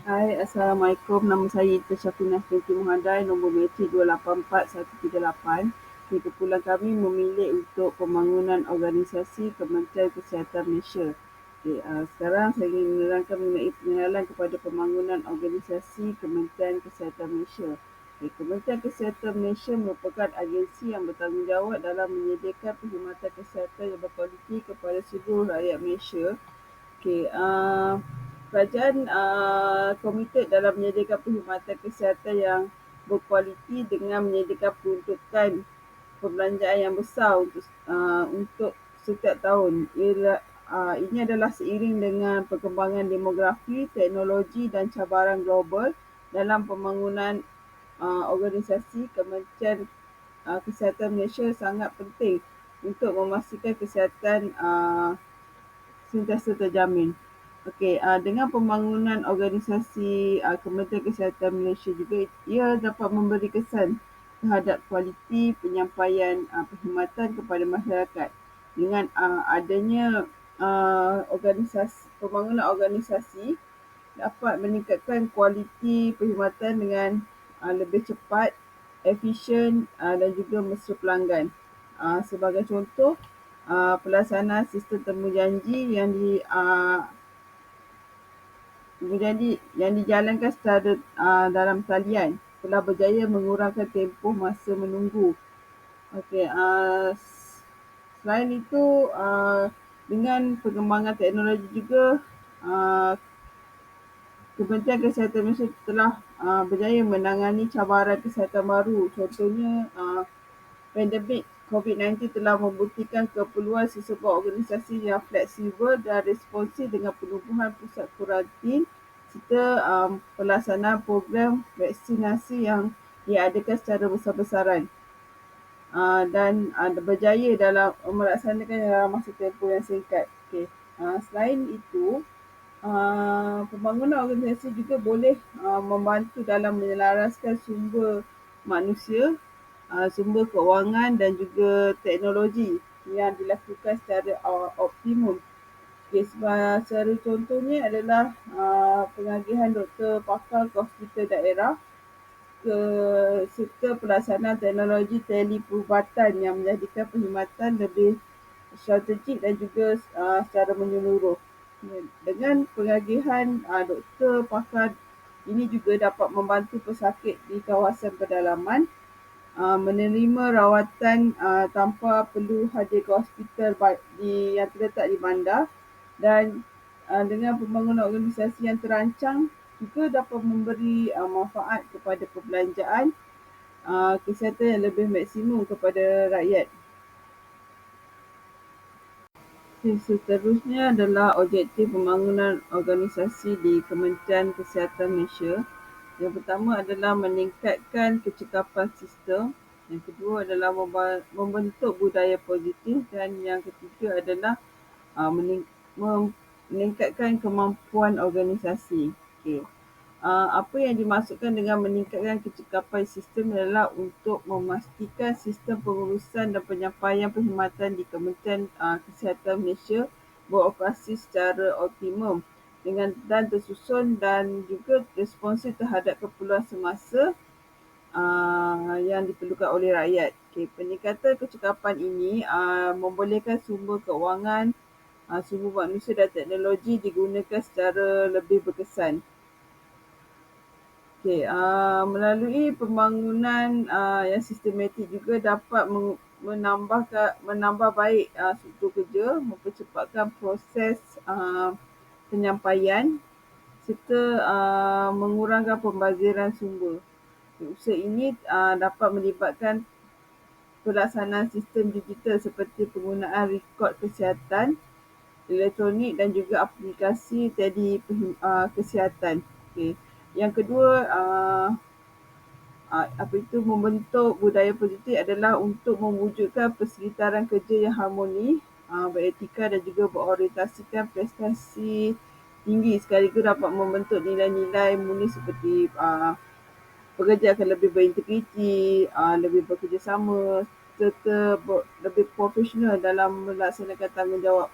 Hai, Assalamualaikum. Nama saya Ita Syafinah binti Muhammad, nombor matrik 284138. Okay, kumpulan kami memilih untuk pembangunan organisasi Kementerian Kesihatan Malaysia. Okay, uh, sekarang saya ingin menerangkan mengenai pengenalan kepada pembangunan organisasi Kementerian Kesihatan Malaysia. Okay, Kementerian Kesihatan Malaysia merupakan agensi yang bertanggungjawab dalam menyediakan perkhidmatan kesihatan yang berkualiti kepada seluruh rakyat Malaysia. Okay, uh, kerajaan uh, komited dalam menyediakan perkhidmatan kesihatan yang berkualiti dengan menyediakan peruntukan perbelanjaan yang besar untuk uh, untuk setiap tahun. Ialah, uh, ini adalah seiring dengan perkembangan demografi, teknologi dan cabaran global dalam pembangunan uh, organisasi Kementerian uh, Kesihatan Malaysia sangat penting untuk memastikan kesihatan uh, sentiasa terjamin. Okey, uh, dengan pembangunan organisasi uh, Kementerian Kesihatan Malaysia juga, ia dapat memberi kesan terhadap kualiti penyampaian uh, perkhidmatan kepada masyarakat dengan uh, adanya uh, organisasi pembangunan organisasi dapat meningkatkan kualiti perkhidmatan dengan uh, lebih cepat, efisien uh, dan juga mesra pelanggan. Uh, sebagai contoh, uh, pelaksanaan sistem temu janji yang di uh, jadi yang dijalankan secara uh, dalam talian telah berjaya mengurangkan tempoh masa menunggu. Okey, uh, selain itu uh, dengan perkembangan teknologi juga uh, Kementerian Kesihatan Malaysia telah uh, berjaya menangani cabaran kesihatan baru. Contohnya uh, pandemik COVID-19 telah membuktikan keperluan sesebuah organisasi yang fleksibel dan responsif dengan penubuhan pusat kuarantin serta um, pelaksanaan program vaksinasi yang diadakan secara besar-besaran uh, dan uh, berjaya dalam melaksanakan dalam masa tempoh yang singkat. Okay. Uh, selain itu, uh, pembangunan organisasi juga boleh uh, membantu dalam menyelaraskan sumber manusia, uh, sumber keuangan dan juga teknologi yang dilakukan secara uh, optimum Okay, secara contohnya adalah uh, pengagihan doktor pakar ke hospital daerah ke serta pelaksanaan teknologi teleperubatan yang menjadikan perkhidmatan lebih strategik dan juga uh, secara menyeluruh. Dengan pengagihan uh, doktor pakar ini juga dapat membantu pesakit di kawasan pedalaman uh, menerima rawatan uh, tanpa perlu hadir ke hospital di, yang terletak di bandar dan uh, dengan pembangunan organisasi yang terancang juga dapat memberi uh, manfaat kepada perbelanjaan uh, kesihatan yang lebih maksimum kepada rakyat. Okay, seterusnya adalah objektif pembangunan organisasi di Kementerian Kesihatan Malaysia. Yang pertama adalah meningkatkan kecekapan sistem. Yang kedua adalah membentuk budaya positif dan yang ketiga adalah uh, meningkatkan kemampuan organisasi. Okay. Uh, apa yang dimaksudkan dengan meningkatkan kecekapan sistem adalah untuk memastikan sistem pengurusan dan penyampaian perkhidmatan di Kementerian uh, Kesihatan Malaysia beroperasi secara optimum dengan dan tersusun dan juga responsif terhadap keperluan semasa uh, yang diperlukan oleh rakyat. Okay, peningkatan kecekapan ini uh, membolehkan sumber keuangan, uh, sumber manusia dan teknologi digunakan secara lebih berkesan. Okay, uh, melalui pembangunan uh, yang sistematik juga dapat menambah menambah baik uh, struktur kerja, mempercepatkan proses uh, penyampaian serta uh, mengurangkan pembaziran sumber. Usaha ini uh, dapat melibatkan pelaksanaan sistem digital seperti penggunaan rekod kesihatan, elektronik dan juga aplikasi tele uh, kesihatan. Okay. Yang kedua, apa itu membentuk budaya positif adalah untuk mewujudkan persekitaran kerja yang harmoni, uh, beretika dan juga berorientasikan prestasi tinggi sekaligus dapat membentuk nilai-nilai murni seperti uh, pekerja akan lebih berintegriti, uh, lebih bekerjasama serta lebih profesional dalam melaksanakan tanggungjawab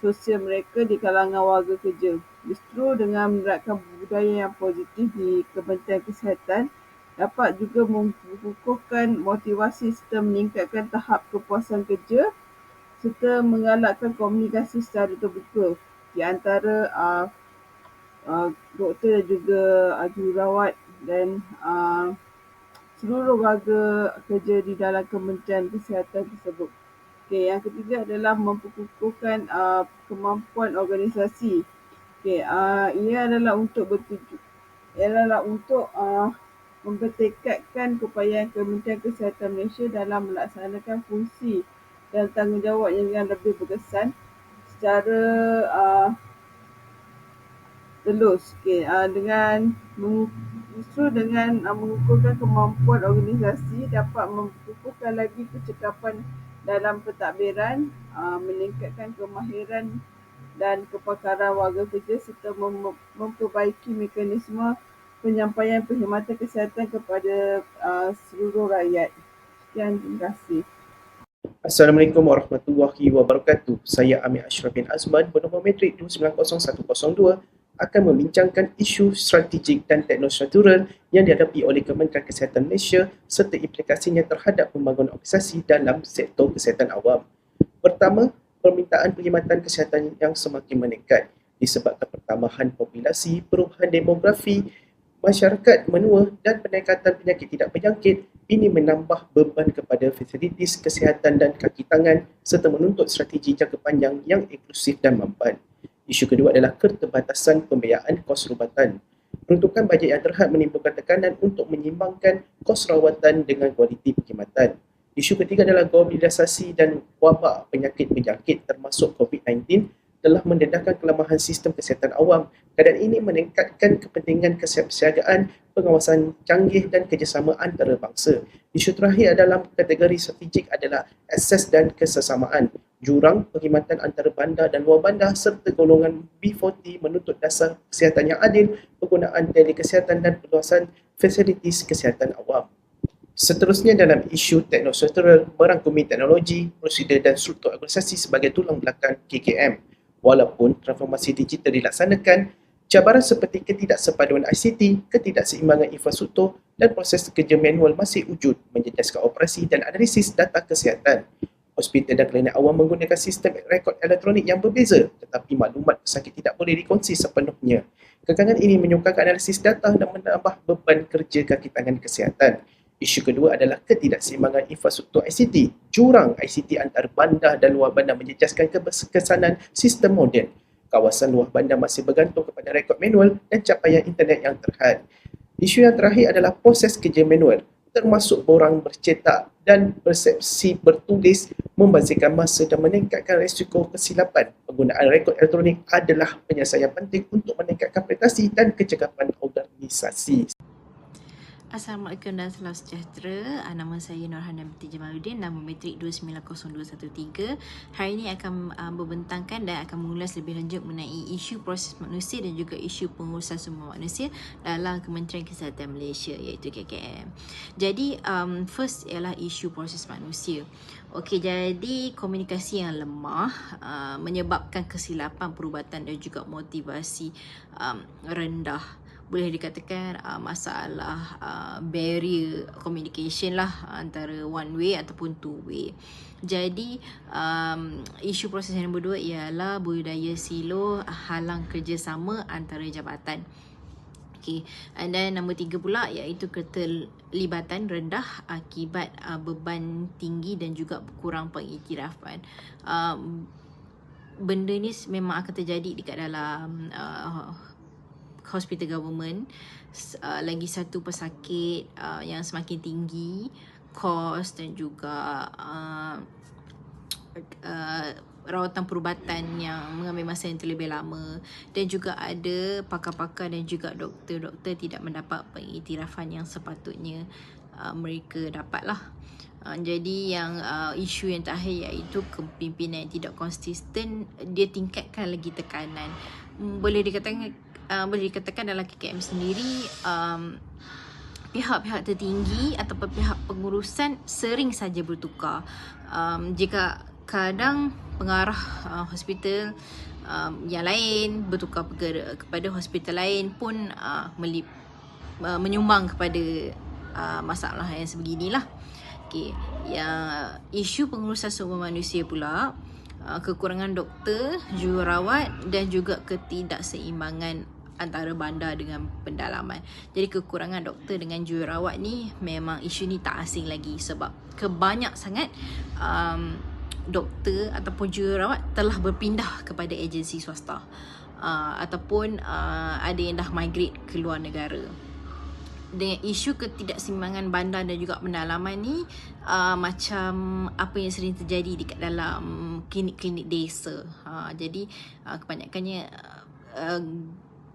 sosial mereka di kalangan warga kerja. Justru dengan menerapkan budaya yang positif di Kementerian Kesihatan dapat juga mengukuhkan motivasi serta meningkatkan tahap kepuasan kerja serta menggalakkan komunikasi secara terbuka di antara uh, uh, doktor dan juga uh, jururawat dan uh, seluruh warga kerja di dalam Kementerian Kesihatan tersebut. Okay, yang ketiga adalah memperkukuhkan uh, kemampuan organisasi. Okay, uh, ia adalah untuk bertuju, ia adalah untuk uh, mempertekadkan keupayaan Kementerian Kesihatan Malaysia dalam melaksanakan fungsi dan tanggungjawab yang, lebih berkesan secara uh, telus. Okay, uh, dengan justru dengan uh, mengukuhkan kemampuan organisasi dapat mengukuhkan lagi kecekapan dalam pentadbiran, uh, meningkatkan kemahiran dan kepakaran warga kerja serta mem- memperbaiki mekanisme penyampaian perkhidmatan kesihatan kepada uh, seluruh rakyat. Sekian, terima kasih. Assalamualaikum warahmatullahi wabarakatuh. Saya Amir Ashraf bin Azman, bernombor metrik 290102 akan membincangkan isu strategik dan teknostruktural yang dihadapi oleh Kementerian Kesihatan Malaysia serta implikasinya terhadap pembangunan organisasi dalam sektor kesihatan awam. Pertama, permintaan perkhidmatan kesihatan yang semakin meningkat disebabkan pertambahan populasi, perubahan demografi, masyarakat menua dan peningkatan penyakit tidak berjangkit ini menambah beban kepada fasilitis kesihatan dan kaki tangan serta menuntut strategi jangka panjang yang inklusif dan mampan. Isu kedua adalah keterbatasan pembiayaan kos rawatan. Peruntukan bajet yang terhad menimbulkan tekanan untuk menyimbangkan kos rawatan dengan kualiti perkhidmatan. Isu ketiga adalah globalisasi dan wabak penyakit berjangkit termasuk COVID-19 telah mendedahkan kelemahan sistem kesihatan awam. Keadaan ini meningkatkan kepentingan kesiapsiagaan, pengawasan canggih dan kerjasama antarabangsa. Isu terakhir dalam kategori strategik adalah akses dan kesesamaan. Jurang, perkhidmatan antara bandar dan luar bandar serta golongan B40 menuntut dasar kesihatan yang adil, penggunaan telekesihatan dan perluasan fasilitis kesihatan awam. Seterusnya dalam isu teknostruktural merangkumi teknologi, prosedur dan struktur organisasi sebagai tulang belakang KKM. Walaupun transformasi digital dilaksanakan, cabaran seperti ketidaksepaduan ICT, ketidakseimbangan infrastruktur dan proses kerja manual masih wujud menjejaskan operasi dan analisis data kesihatan. Hospital dan klinik awam menggunakan sistem rekod elektronik yang berbeza tetapi maklumat pesakit tidak boleh dikongsi sepenuhnya. Kekangan ini menyukarkan analisis data dan menambah beban kerja kaki tangan kesihatan. Isu kedua adalah ketidakseimbangan infrastruktur ICT. Jurang ICT antara bandar dan luar bandar menjejaskan kesanan sistem moden. Kawasan luar bandar masih bergantung kepada rekod manual dan capaian internet yang terhad. Isu yang terakhir adalah proses kerja manual termasuk borang bercetak dan persepsi bertulis membazirkan masa dan meningkatkan risiko kesilapan. Penggunaan rekod elektronik adalah penyelesaian penting untuk meningkatkan prestasi dan kecekapan organisasi. Assalamualaikum dan salam sejahtera. Uh, nama saya Norhana binti Jamaluddin, nama metrik 290213. Hari ini akan uh, membentangkan dan akan mengulas lebih lanjut mengenai isu proses manusia dan juga isu pengurusan semua manusia dalam Kementerian Kesihatan Malaysia iaitu KKM. Jadi, um, first ialah isu proses manusia. Okey, jadi komunikasi yang lemah uh, menyebabkan kesilapan perubatan dan juga motivasi um, rendah boleh dikatakan uh, masalah uh, barrier communication lah antara one way ataupun two way. Jadi um, isu proses yang nombor dua ialah budaya silo halang kerjasama antara jabatan. Okay. And then nombor tiga pula iaitu keterlibatan rendah akibat uh, beban tinggi dan juga kurang pengiktirafan. Um, benda ni memang akan terjadi dekat dalam uh, hospital government uh, lagi satu pesakit uh, yang semakin tinggi kos dan juga uh, uh, rawatan perubatan yang mengambil masa yang terlebih lama dan juga ada pakar-pakar dan juga doktor-doktor tidak mendapat pengiktirafan yang sepatutnya uh, mereka dapatlah. Uh, jadi yang uh, isu yang terakhir iaitu kepimpinan yang tidak konsisten dia tingkatkan lagi tekanan. Hmm, boleh dikatakan uh, boleh dikatakan dalam KKM sendiri um, pihak-pihak tertinggi ataupun pihak pengurusan sering saja bertukar um, jika kadang pengarah uh, hospital um, yang lain bertukar kepada, kepada hospital lain pun uh, melip, uh, menyumbang kepada uh, masalah yang sebeginilah. Okey, yang isu pengurusan sumber manusia pula uh, kekurangan doktor, jururawat dan juga ketidakseimbangan antara bandar dengan pendalaman. Jadi kekurangan doktor dengan jururawat ni memang isu ni tak asing lagi sebab kebanyak sangat um, doktor ataupun jururawat telah berpindah kepada agensi swasta uh, ataupun uh, ada yang dah migrate ke luar negara dengan isu ketidakseimbangan bandar dan juga pendalaman ni uh, macam apa yang sering terjadi dekat dalam klinik-klinik desa. Uh, jadi uh, kebanyakannya uh,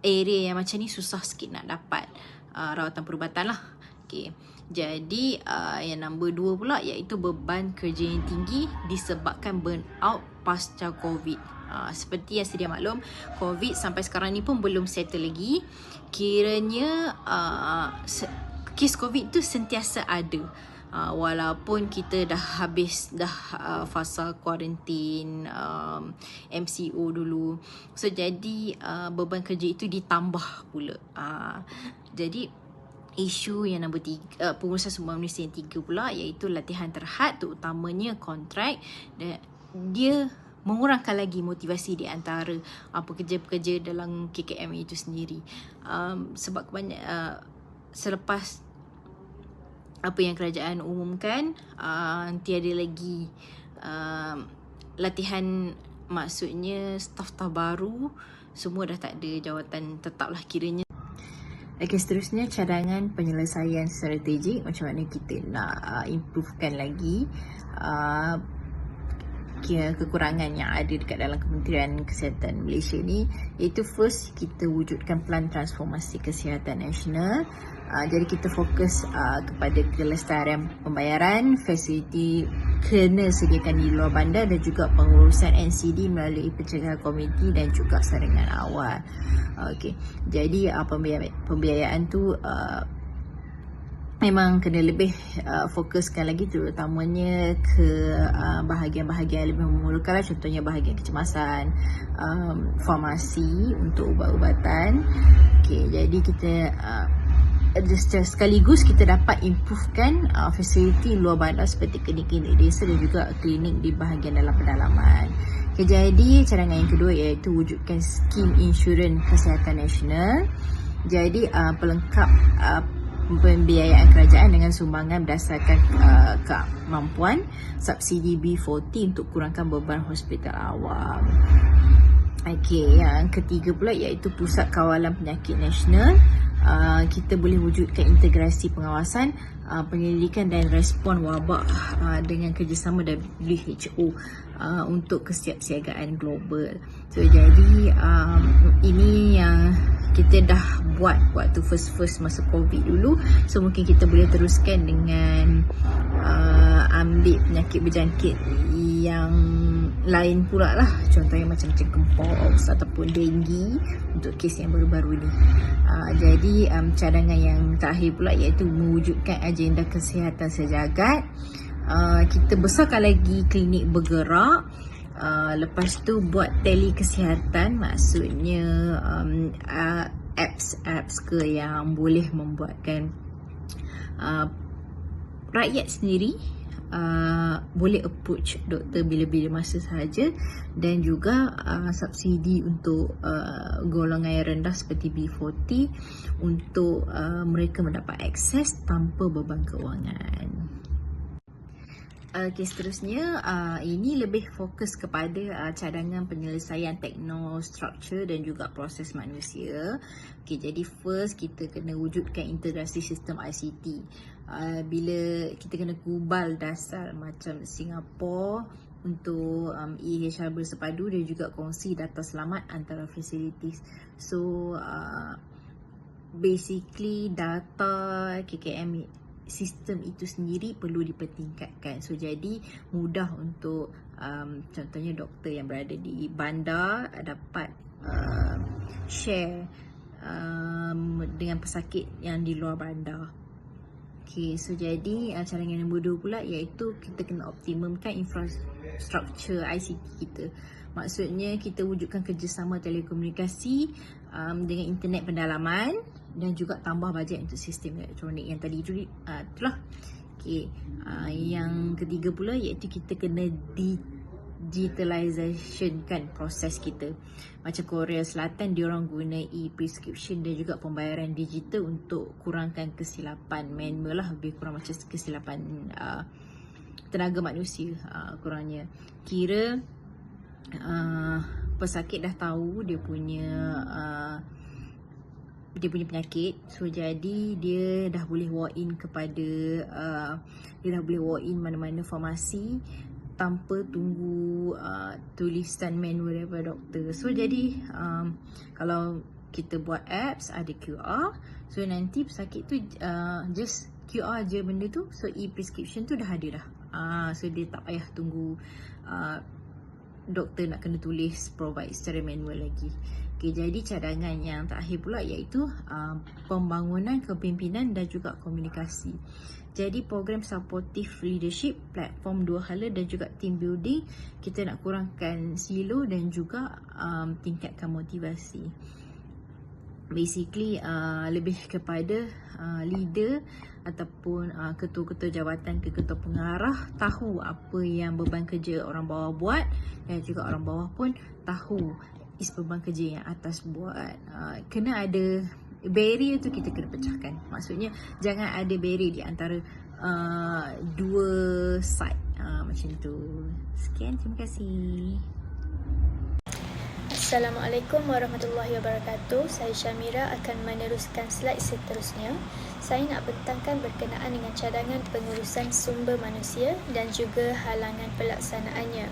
area yang macam ni susah sikit nak dapat uh, rawatan perubatan lah. Okay. Jadi uh, yang nombor dua pula iaitu beban kerja yang tinggi disebabkan burnout pasca COVID. Uh, seperti yang sedia maklum, COVID sampai sekarang ni pun belum settle lagi. Kiranya uh, kes COVID tu sentiasa ada. Uh, walaupun kita dah habis dah uh, fasa kuarantin um, MCO dulu. So jadi uh, beban kerja itu ditambah pula. Uh, jadi isu yang nombor tiga, uh, pengurusan sumber manusia yang tiga pula iaitu latihan terhad terutamanya kontrak dan dia mengurangkan lagi motivasi di antara uh, pekerja-pekerja dalam KKM itu sendiri. Um, sebab kebanyakan uh, selepas apa yang kerajaan umumkan, uh, tiada lagi uh, latihan maksudnya staf-staf baru semua dah tak ada jawatan tetap lah kiranya. Okay, seterusnya cadangan penyelesaian strategik macam mana kita nak uh, improvekan lagi uh, kekurangan yang ada dekat dalam Kementerian Kesihatan Malaysia ni iaitu first kita wujudkan plan transformasi kesihatan nasional uh, jadi kita fokus uh, kepada kelestarian pembayaran fasiliti kena sediakan di luar bandar dan juga pengurusan NCD melalui pencegahan komiti dan juga saringan awal. Okay, jadi uh, pembiayaan, pembiayaan tu uh, memang kena lebih uh, fokuskan lagi terutamanya ke uh, bahagian-bahagian lebih memerlukan lah. contohnya bahagian kecemasan um, farmasi untuk ubat-ubatan. Okay, jadi kita uh, sekaligus kita dapat improvekan uh, fasiliti luar bandar seperti klinik-klinik desa dan juga klinik di bahagian dalam pedalaman okay, jadi cadangan yang kedua iaitu wujudkan skim insurans kesihatan nasional jadi uh, pelengkap uh, pembiayaan kerajaan dengan sumbangan berdasarkan uh, kemampuan subsidi B40 untuk kurangkan beban hospital awam. Okey, yang ketiga pula iaitu pusat kawalan penyakit nasional. Uh, kita boleh wujudkan integrasi pengawasan, uh, penyelidikan dan respon wabak uh, dengan kerjasama WHO uh, untuk kesiapsiagaan global. So jadi um, ini yang kita dah buat waktu first-first masa COVID dulu so mungkin kita boleh teruskan dengan uh, ambil penyakit berjangkit yang lain pula lah. Contohnya macam kempox ataupun denggi untuk kes yang baru-baru ni uh, jadi um, cadangan yang terakhir pula iaitu mewujudkan agenda kesihatan sejagat. Uh, kita besarkan lagi klinik bergerak. Uh, lepas tu buat tele kesihatan maksudnya um, uh, apps-apps ke yang boleh membuatkan uh, rakyat sendiri uh, boleh approach doktor bila-bila masa sahaja dan juga uh, subsidi untuk uh, golongan yang rendah seperti B40 untuk uh, mereka mendapat akses tanpa beban kewangan. Okay, seterusnya uh, ini lebih fokus kepada uh, cadangan penyelesaian teknostruktur dan juga proses manusia. Okay, jadi first kita kena wujudkan integrasi sistem ICT. Uh, bila kita kena kubal dasar macam Singapura untuk um, EHR bersepadu dan juga kongsi data selamat antara facilities. So, uh, basically data KKM sistem itu sendiri perlu dipertingkatkan. So jadi mudah untuk um, contohnya doktor yang berada di bandar dapat um, share um, dengan pesakit yang di luar bandar. Okay, so jadi uh, cara yang nombor dua pula iaitu kita kena optimumkan infrastruktur struktur ICT kita. Maksudnya kita wujudkan kerjasama telekomunikasi um, dengan internet pendalaman dan juga tambah bajet untuk sistem elektronik yang tadi uh, itulah. Okay. Uh, yang ketiga pula iaitu kita kena digitalization kan proses kita. Macam Korea Selatan dia orang guna e-prescription dan juga pembayaran digital untuk kurangkan kesilapan manual lah lebih kurang macam kesilapan uh, tenaga manusia uh, kurangnya. Kira uh, pesakit dah tahu dia punya uh, dia punya penyakit. So jadi dia dah boleh walk in kepada uh, dia dah boleh walk in mana-mana farmasi tanpa tunggu uh, tulisan manual daripada doktor. So jadi um, kalau kita buat apps ada QR so nanti pesakit tu uh, just QR je benda tu. So e-prescription tu dah ada dah. Uh, so dia tak payah tunggu uh, doktor nak kena tulis provide secara manual lagi. Okay, jadi cadangan yang terakhir pula iaitu uh, pembangunan kepimpinan dan juga komunikasi. Jadi program supportive leadership, platform dua hala dan juga team building, kita nak kurangkan silo dan juga um, tingkatkan motivasi basically uh, lebih kepada uh, leader ataupun uh, ketua-ketua jabatan ke ketua pengarah tahu apa yang beban kerja orang bawah buat dan juga orang bawah pun tahu is beban kerja yang atas buat uh, kena ada barrier tu kita kena pecahkan maksudnya jangan ada barrier di antara uh, dua side uh, macam tu sekian terima kasih Assalamualaikum warahmatullahi wabarakatuh. Saya Syamira akan meneruskan slide seterusnya. Saya nak bentangkan berkenaan dengan cadangan pengurusan sumber manusia dan juga halangan pelaksanaannya.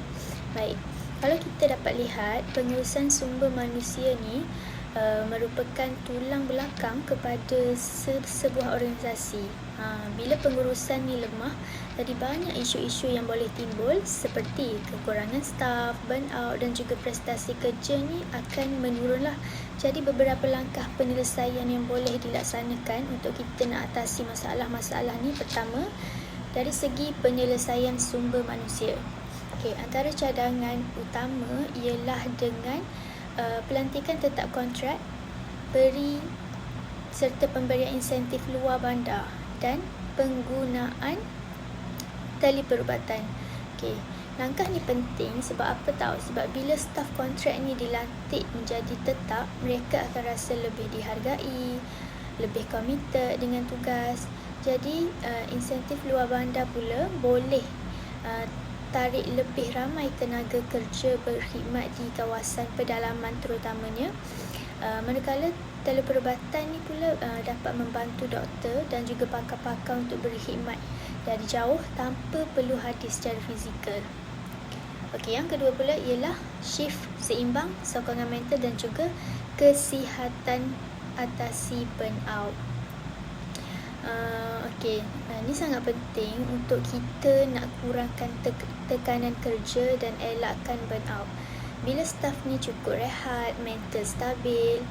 Baik. Kalau kita dapat lihat, pengurusan sumber manusia ni uh, merupakan tulang belakang kepada se- sebuah organisasi. Ha, bila pengurusan ni lemah, jadi banyak isu-isu yang boleh timbul seperti kekurangan staf, burnout dan juga prestasi kerja ni akan menurunlah. Jadi beberapa langkah penyelesaian yang boleh dilaksanakan untuk kita nak atasi masalah-masalah ni pertama dari segi penyelesaian sumber manusia. Okay, antara cadangan utama ialah dengan uh, pelantikan tetap kontrak, beri serta pemberian insentif luar bandar dan penggunaan tali perubatan. Okey, langkah ni penting sebab apa tahu? Sebab bila staf kontrak ni dilantik menjadi tetap, mereka akan rasa lebih dihargai, lebih komited dengan tugas. Jadi, uh, insentif luar bandar pula boleh uh, tarik lebih ramai tenaga kerja berkhidmat di kawasan pedalaman terutamanya. Uh, manakala teleperubatan ni pula uh, dapat membantu doktor dan juga pakar-pakar untuk berkhidmat dari jauh tanpa perlu hadir secara fizikal. Okey, yang kedua pula ialah shift seimbang, sokongan mental dan juga kesihatan atasi burnout. Uh, Okey, uh, ini sangat penting untuk kita nak kurangkan te- tekanan kerja dan elakkan burnout. Bila staf ni cukup rehat, mental stabil,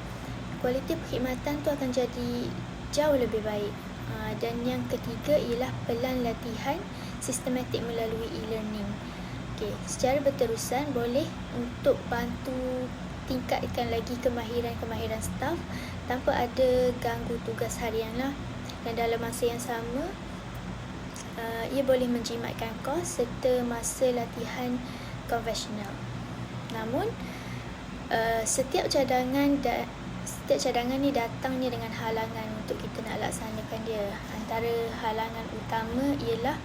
kualiti perkhidmatan tu akan jadi jauh lebih baik. Uh, dan yang ketiga ialah pelan latihan sistematik melalui e-learning. Okay, secara berterusan boleh untuk bantu tingkatkan lagi kemahiran-kemahiran staf tanpa ada ganggu tugas harian lah. Dan dalam masa yang sama, uh, ia boleh menjimatkan kos serta masa latihan konvensional. Namun, uh, setiap cadangan dan setiap cadangan ni datangnya dengan halangan untuk kita nak laksanakan dia. Antara halangan utama ialah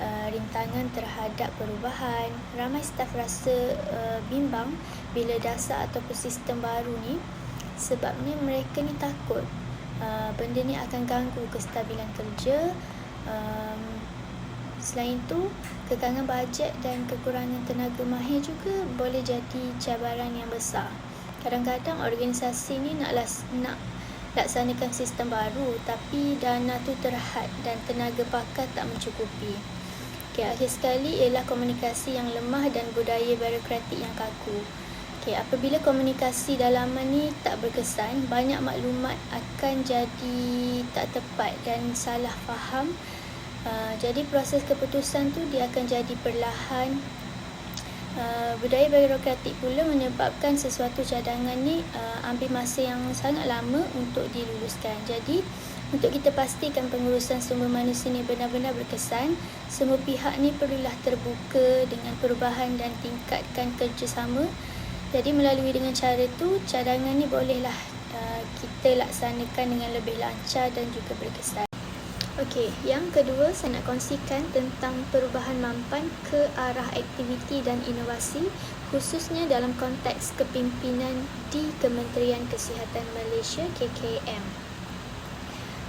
uh, rintangan terhadap perubahan. Ramai staf rasa uh, bimbang bila dasar ataupun sistem baru ni sebabnya mereka ni takut uh, benda ni akan ganggu kestabilan kerja. Um, selain tu, kekangan bajet dan kekurangan tenaga mahir juga boleh jadi cabaran yang besar. Kadang-kadang organisasi ni nak las, nak laksanakan sistem baru tapi dana tu terhad dan tenaga pakar tak mencukupi. Okay, akhir sekali ialah komunikasi yang lemah dan budaya birokratik yang kaku. Okay, apabila komunikasi dalaman ni tak berkesan, banyak maklumat akan jadi tak tepat dan salah faham. Uh, jadi proses keputusan tu dia akan jadi perlahan Uh, budaya birokratik pula menyebabkan sesuatu cadangan ni uh, ambil masa yang sangat lama untuk diluluskan. Jadi, untuk kita pastikan pengurusan sumber manusia ni benar-benar berkesan, semua pihak ni perlulah terbuka dengan perubahan dan tingkatkan kerjasama. Jadi melalui dengan cara tu, cadangan ni bolehlah uh, kita laksanakan dengan lebih lancar dan juga berkesan. Okey, yang kedua saya nak kongsikan tentang perubahan mampan ke arah aktiviti dan inovasi khususnya dalam konteks kepimpinan di Kementerian Kesihatan Malaysia KKM.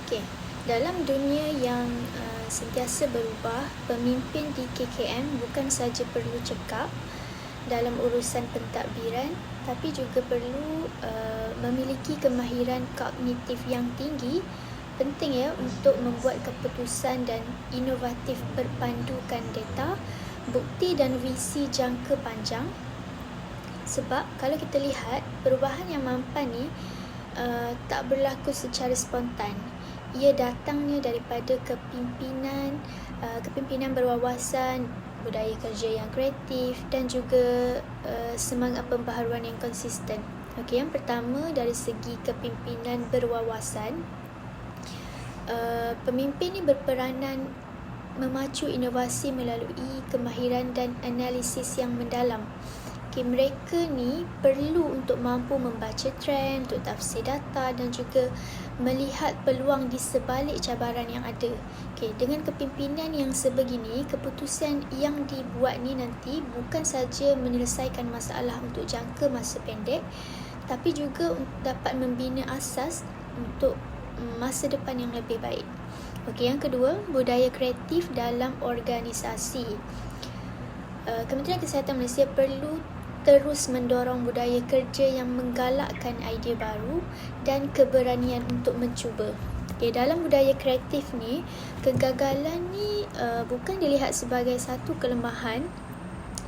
Okey, dalam dunia yang uh, sentiasa berubah, pemimpin di KKM bukan saja perlu cekap dalam urusan pentadbiran tapi juga perlu uh, memiliki kemahiran kognitif yang tinggi penting ya untuk membuat keputusan dan inovatif berpandukan data, bukti dan visi jangka panjang. Sebab kalau kita lihat perubahan yang mampan ni uh, tak berlaku secara spontan. Ia datangnya daripada kepimpinan, uh, kepimpinan berwawasan, budaya kerja yang kreatif dan juga uh, semangat pembaharuan yang konsisten. Okey, yang pertama dari segi kepimpinan berwawasan, Uh, pemimpin ni berperanan memacu inovasi melalui kemahiran dan analisis yang mendalam. Okay, mereka ni perlu untuk mampu membaca trend, untuk tafsir data dan juga melihat peluang di sebalik cabaran yang ada. Okay, dengan kepimpinan yang sebegini, keputusan yang dibuat ni nanti bukan saja menyelesaikan masalah untuk jangka masa pendek, tapi juga dapat membina asas untuk masa depan yang lebih baik. Okey, yang kedua, budaya kreatif dalam organisasi. Uh, Kementerian Kesihatan Malaysia perlu terus mendorong budaya kerja yang menggalakkan idea baru dan keberanian untuk mencuba. Okay, dalam budaya kreatif ni, kegagalan ni uh, bukan dilihat sebagai satu kelemahan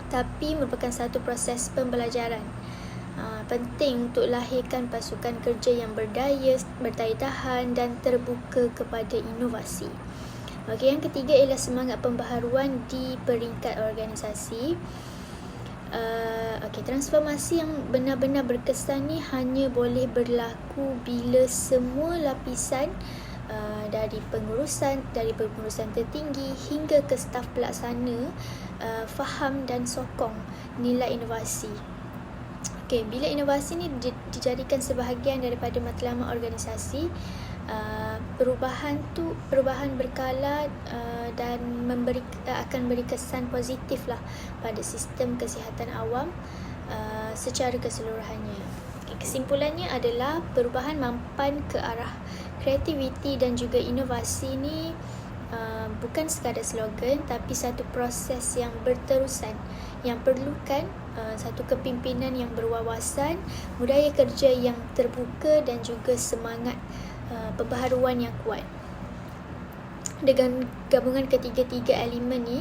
tapi merupakan satu proses pembelajaran. Ha, penting untuk lahirkan pasukan kerja yang berdaya, berdaya tahan dan terbuka kepada inovasi. Okey, yang ketiga ialah semangat pembaharuan di peringkat organisasi. Uh, Okey, transformasi yang benar-benar berkesan ni hanya boleh berlaku bila semua lapisan uh, dari pengurusan dari pengurusan tertinggi hingga ke staf pelaksana uh, faham dan sokong nilai inovasi. Okay, bila inovasi ni dijadikan sebahagian daripada matlamat organisasi, uh, perubahan tu perubahan berkala uh, dan memberi uh, akan beri kesan positif lah pada sistem kesihatan awam uh, secara keseluruhannya. Kesimpulannya adalah perubahan mampan ke arah kreativiti dan juga inovasi ni uh, bukan sekadar slogan tapi satu proses yang berterusan yang perlukan uh, satu kepimpinan yang berwawasan, budaya kerja yang terbuka dan juga semangat uh, pembaharuan yang kuat. Dengan gabungan ketiga-tiga elemen ni,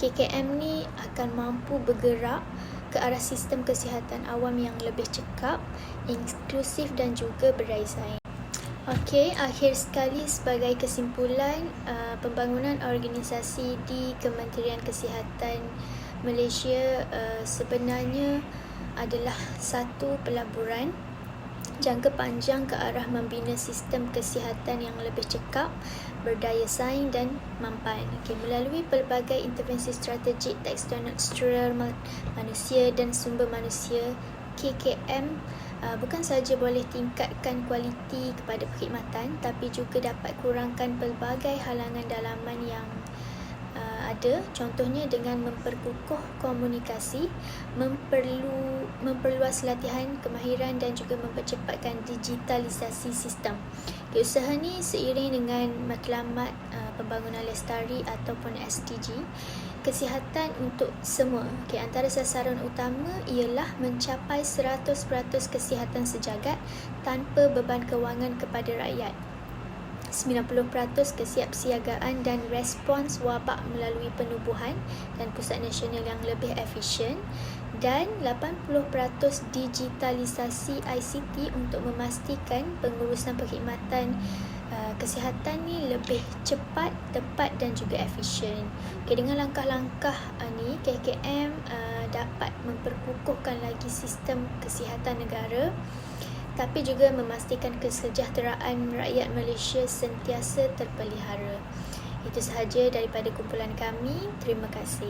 KKM ni akan mampu bergerak ke arah sistem kesihatan awam yang lebih cekap, inklusif dan juga berdaya saing. Okey, akhir sekali sebagai kesimpulan, uh, pembangunan organisasi di Kementerian Kesihatan Malaysia uh, sebenarnya adalah satu pelaburan jangka panjang ke arah membina sistem kesihatan yang lebih cekap, berdaya saing dan mampan. Okay, melalui pelbagai intervensi strategik tekstural manusia dan sumber manusia, KKM uh, bukan saja boleh tingkatkan kualiti kepada perkhidmatan tapi juga dapat kurangkan pelbagai halangan dalaman yang ada contohnya dengan memperkukuh komunikasi, memperlu memperluas latihan kemahiran dan juga mempercepatkan digitalisasi sistem. Okay, usaha ni seiring dengan matlamat uh, pembangunan lestari ataupun SDG, kesihatan untuk semua. Okay, antara sasaran utama ialah mencapai 100% kesihatan sejagat tanpa beban kewangan kepada rakyat. 90% kesiapsiagaan dan respons wabak melalui penubuhan dan pusat nasional yang lebih efisien dan 80% digitalisasi ICT untuk memastikan pengurusan perkhidmatan uh, kesihatan ni lebih cepat, tepat dan juga efisien. Okay, dengan langkah-langkah uh, ni, KKM uh, dapat memperkukuhkan lagi sistem kesihatan negara tapi juga memastikan kesejahteraan rakyat Malaysia sentiasa terpelihara. Itu sahaja daripada kumpulan kami. Terima kasih.